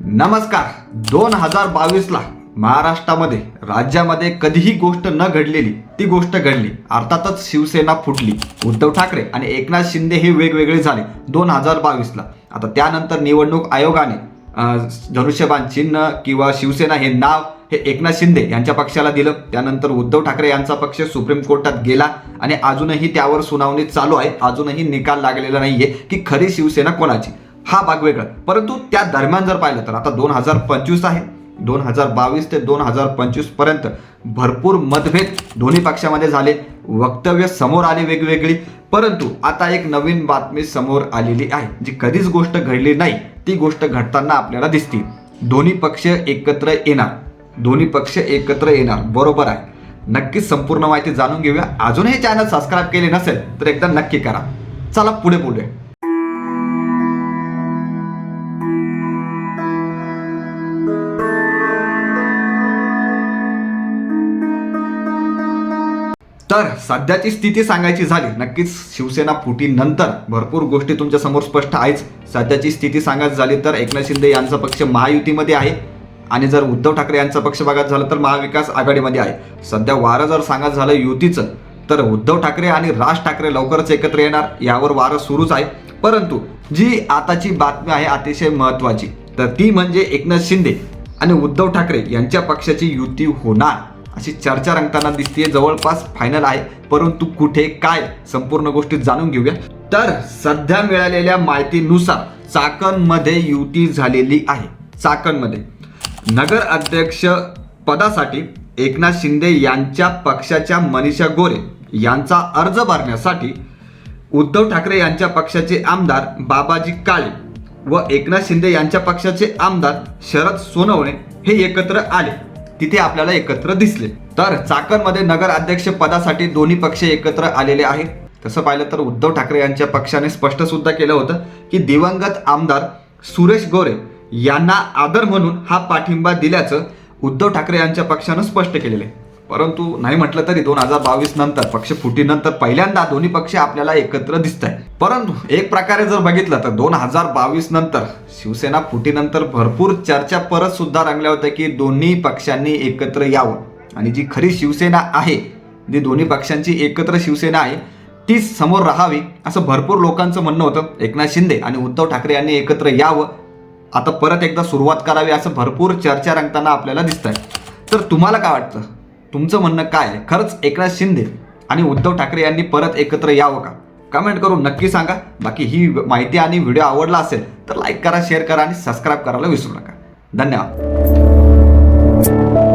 नमस्कार. दोन हजार बावीसला महाराष्ट्रामध्ये राज्यामध्ये कधीही गोष्ट न घडलेली ती गोष्ट घडली. अर्थातच शिवसेना फुटली. उद्धव ठाकरे आणि एकनाथ शिंदे हे वेगवेगळे झाले दोन हजार बावीसला. आता त्यानंतर निवडणूक आयोगाने धनुष्यबाण चिन्ह किंवा शिवसेना हे नाव हे एकनाथ शिंदे यांच्या पक्षाला दिलं. त्यानंतर उद्धव ठाकरे यांचा पक्ष सुप्रीम कोर्टात गेला आणि अजूनही त्यावर सुनावणी चालू आहे. अजूनही निकाल लागलेला नाहीये की खरी शिवसेना कोणाची? हा भाग वेगळा. परंतु त्या दरम्यान जर पाहिलं तर आता दोन हजार पंचवीस आहे. दोन हजार बावीस ते दोन हजार पंचवीसपर्यंत भरपूर मतभेद दोन्ही पक्षामध्ये झाले. वक्तव्य समोर आली वेगवेगळी. परंतु आता एक नवीन बातमी समोर आलेली आहे जी कधीच गोष्ट घडली नाही. ती गोष्ट घडताना आपल्याला दिसते. दोन्ही पक्ष एकत्र येणार. दोन्ही पक्ष एकत्र येणार. बरोबर आहे. नक्कीच संपूर्ण माहिती जाणून घेऊया. अजूनही चॅनल सबस्क्राईब केले नसेल तर एकदा नक्की करा. चला पुढे बोलूया. तर सध्याची स्थिती सांगायची झाली नक्कीच शिवसेना फुटीनंतर भरपूर गोष्टी तुमच्यासमोर स्पष्ट आहेच. सध्याची स्थिती सांगायची झाली तर एकनाथ शिंदे यांचा पक्ष महायुतीमध्ये आहे. आणि जर उद्धव ठाकरे यांचा पक्ष बघायचं झालं तर महाविकास आघाडीमध्ये आहे. सध्या वारं जर सांगायचं झालं युतीचं तर उद्धव ठाकरे आणि राज ठाकरे लवकरच एकत्र येणार यावर वारं सुरूच आहे. परंतु जी आताची बातमी आहे अतिशय महत्वाची तर ती म्हणजे एकनाथ शिंदे आणि उद्धव ठाकरे यांच्या पक्षाची युती होणार. अशी चर्चा रंगताना दिसते जवळपास फायनल आहे. परंतु कुठे काय संपूर्ण गोष्टी जाणून घेऊया. तर सध्या मिळालेल्या माहितीनुसार चाकणमध्ये युती झालेली आहे. चाकणमध्ये. नगर अध्यक्ष पदासाठी एकनाथ शिंदे यांच्या पक्षाच्या मनीषा गोरे यांचा अर्ज भरण्यासाठी उद्धव ठाकरे यांच्या पक्षाचे आमदार बाबाजी काळे व एकनाथ शिंदे यांच्या पक्षाचे आमदार शरद सोनवणे हे एकत्र आले. तिथे आपल्याला एकत्र दिसले. तर चाकणमध्ये नगर अध्यक्ष पदासाठी दोन्ही पक्ष एकत्र आलेले आहेत. तसं पाहिलं तर उद्धव ठाकरे यांच्या पक्षाने स्पष्ट सुद्धा केलं होतं की दिवंगत आमदार सुरेश गोरे यांना आदर म्हणून हा पाठिंबा दिल्याचं उद्धव ठाकरे यांच्या पक्षानं स्पष्ट केलेलं आहे. परंतु नाही म्हटलं तरी दोन हजार बावीस नंतर पक्ष फुटीनंतर पहिल्यांदा दोन्ही पक्ष आपल्याला एकत्र दिसत आहे परंतु एक प्रकारे जर बघितलं तर दोन हजार बावीस नंतर शिवसेना फुटीनंतर भरपूर चर्चा परत सुद्धा रंगल्या होत्या की दोन्ही पक्षांनी एकत्र यावं. आणि जी खरी शिवसेना आहे जी दोन्ही पक्षांची एकत्र शिवसेना आहे ती समोर राहावी असं भरपूर लोकांचं म्हणणं होतं. एकनाथ शिंदे आणि उद्धव ठाकरे यांनी एकत्र यावं. आता परत एकदा सुरुवात करावी असं भरपूर चर्चा रंगताना आपल्याला दिसत आहे तर तुम्हाला काय वाटतं? तुमचं म्हणणं काय? खरंच एकनाथ शिंदे आणि उद्धव ठाकरे यांनी परत एकत्र यावं का? कमेंट करून नक्की सांगा. बाकी ही माहिती आणि व्हिडिओ आवडला असेल तर लाईक करा शेअर करा आणि सबस्क्राईब करायला विसरू नका. धन्यवाद.